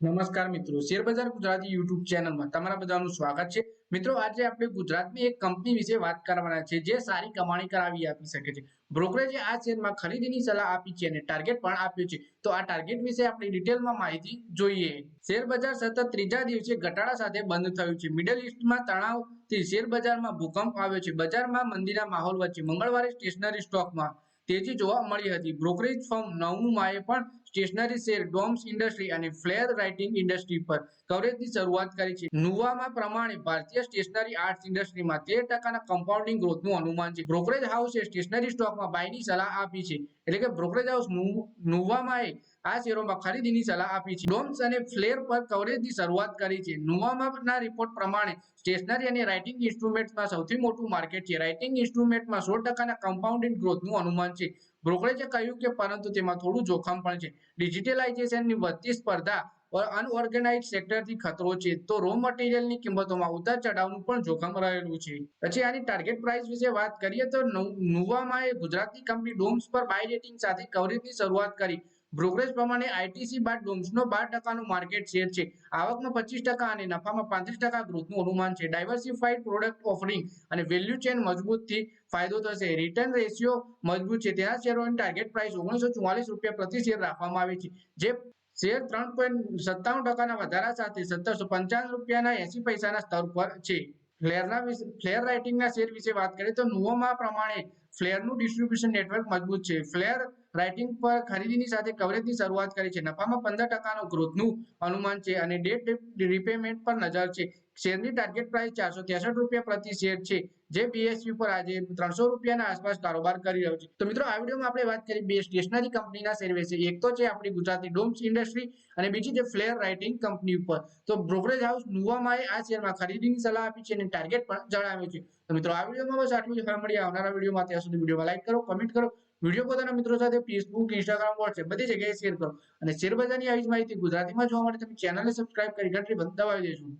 નમસ્કાર મિત્રો. શેરબજાર ગુજરાતી યુટ્યુબ ચેનલમાં તમારા બધાનું સ્વાગત છે. મિત્રો, આજે આપણે ગુજરાતની એક કંપની વિશે વાત કરવાના છે જે સારી કમાણી કરાવી આપી શકે છે. બ્રોકરેજે આ શેરમાં ખરીદીની સલાહ આપી છે અને ટાર્ગેટ પણ આપ્યું છે. તો આ ટાર્ગેટ વિશે આપણે ડિટેલમાં માહિતી જોઈએ. શેરબજાર સતત ત્રીજા દિવસે ઘટાડા સાથે બંધ થયું છે. મિડલ ઇસ્ટમાં તણાવથી શેરબજારમાં ભૂકંપ આવ્યો છે. બજારમાં મંદીના માહોલ વચ્ચે મંગળવારે સ્ટેશનરી સ્ટોકમાં તેજી જોવા મળી હતી. બ્રોકરેજ ફર્મ નવમું માએ પણ સ્ટેશનરી શેર ડોમ્સ ઇન્ડસ્ટ્રી અને ફ્લેર રાઇટિંગ ઇન્ડસ્ટ્રી પર કવરેજની શરૂઆત કરી છે. નુવામાં પ્રમાણે ભારતીય સ્ટેશનરી આર્ટ્સ ઇન્ડસ્ટ્રીમાં તેર ટકાના કમ્પાઉન્ડિંગ ગ્રોથનું અનુમાન છે. બ્રોકરેજ હાઉસે સ્ટેશનરી સ્ટોકમાં બાયની સલાહ આપી છે. એટલે કે બ્રોકરેજ હાઉસ નુવામાએ આ શેરોમાં ખરીદીની સલાહ આપી છે. ડોમ્સ અને ફ્લેર પર કવરેજની શરૂઆત કરી છે. નુવામાના રિપોર્ટ પ્રમાણે સ્ટેશનરી અને રાઇટિંગ ઇન્સ્ટ્રુમેન્ટ્સમાં સૌથી મોટું માર્કેટ છે. રાઇટિંગ ઇન્સ્ટ્રુમેન્ટમાં સો ટકાના કમ્પાઉન્ડિંગ ગ્રોથનું અનુમાન છે. બ્રોકરેજે કહ્યું કે પરંતુ તેમાં થોડું જોખમ પણ છે. ડિજિટલાઇઝેશનની વધતી સ્પર્ધા અનઓર્ગેનાઇઝ સેક્ટરથી ખતરો છે, તો રો મટીરિયલની કિંમતોમાં ઉતાર ચઢાવનું પણ જોખમ રહેલું છે. પછી આની ટાર્ગેટ પ્રાઇસ વિશે વાત કરીએ તો નુવામાએ ગુજરાતની કંપની ડોમ્સ પર બાય રેટિંગ સાથે કવરેજની શરૂઆત કરી. બ્રોકરેજ પ્રમાણે આઈટીસી બાદ ડોમ્સનો બાર ટકાનું માર્કેટ શેર છે. આવકમાં પચીસ ટકા અને નફામાં પાંત્રીસ ટકા ગ્રોથનું અનુમાન છે. ડાયવર્સિફાઈડ પ્રોડક્ટ ઓફરિંગ અને વેલ્યુ ચેન મજબૂતથી ફાયદો થશે. રિટર્ન રેશિયો મજબૂત છે. તેના શેરોની ટાર્ગેટ પ્રાઇસ ઓગણીસો ચુમ્માલીસ રૂપિયા પ્રતિ શેર રાખવામાં આવી છે. જે શેર ત્રણ પોઈન્ટ સત્તાણું ટકાના વધારા સાથે સત્તરસો પંચાવન રૂપિયાના એસી પૈસાના સ્તર પર છે. ફ્લેરના ફ્લેર રાઇટિંગના શેર વિશે વાત કરીએ તો નુઓમાં પ્રમાણે ફ્લેરનું ડિસ્ટ્રીબ્યુશન નેટવર્ક મજબૂત છે. ફ્લેર રાઇટિંગ પર ખરીદીની સાથે કવરેજની શરૂઆત કરી છે. નફામાં પંદર ટકાનો ગ્રોથનું અનુમાન છે અને ડેટ રિપેમેન્ટ પર નજર છે. શેરની ટાર્ગેટ પ્રાઇસ ચારસો ત્રેસઠ રૂપિયા પ્રતિ શેર છે, જે બીએસયુ પર આજે ત્રણસો રૂપિયાના આસપાસ કારોબાર કરી રહ્યો છે. તો મિત્રો, આ વિડીયોમાં આપણે વાત કરી બે સ્ટેશનરી કંપનીના શેર વિશે. એક તો છે આપણી ગુજરાતી ડોમ્સ ઇન્ડસ્ટ્રી અને બીજી છે ફ્લેર રાઇટિંગ કંપની ઉપર. તો બ્રોકરેજ હાઉસ નુવામાએ આ શેરમાં ખરીદીની સલાહ આપી છે અને ટાર્ગેટ પણ જણાવ્યું છે. તો મિત્રો, આ વિડીયોમાં બસ આટલું જ. મળીએ આવનારા વિડીયોમાં. ત્યાં સુધી વિડીયોમાં લાઈક કરો કમેન્ટ કરો. વીડિયો પોતાના મિત્રો સાથે ફેસબુક ઇન્સ્ટાગ્રામ વોટ્સએપ બધી જગ્યાએ શેર કરો. અને શેરબજારની આવી જ માહિતી ગુજરાતીમાં જોવા માટે તમે ચેનલને સબસ્ક્રાઇબ કરી ઘંટડી બંધ દબાવી દેજો.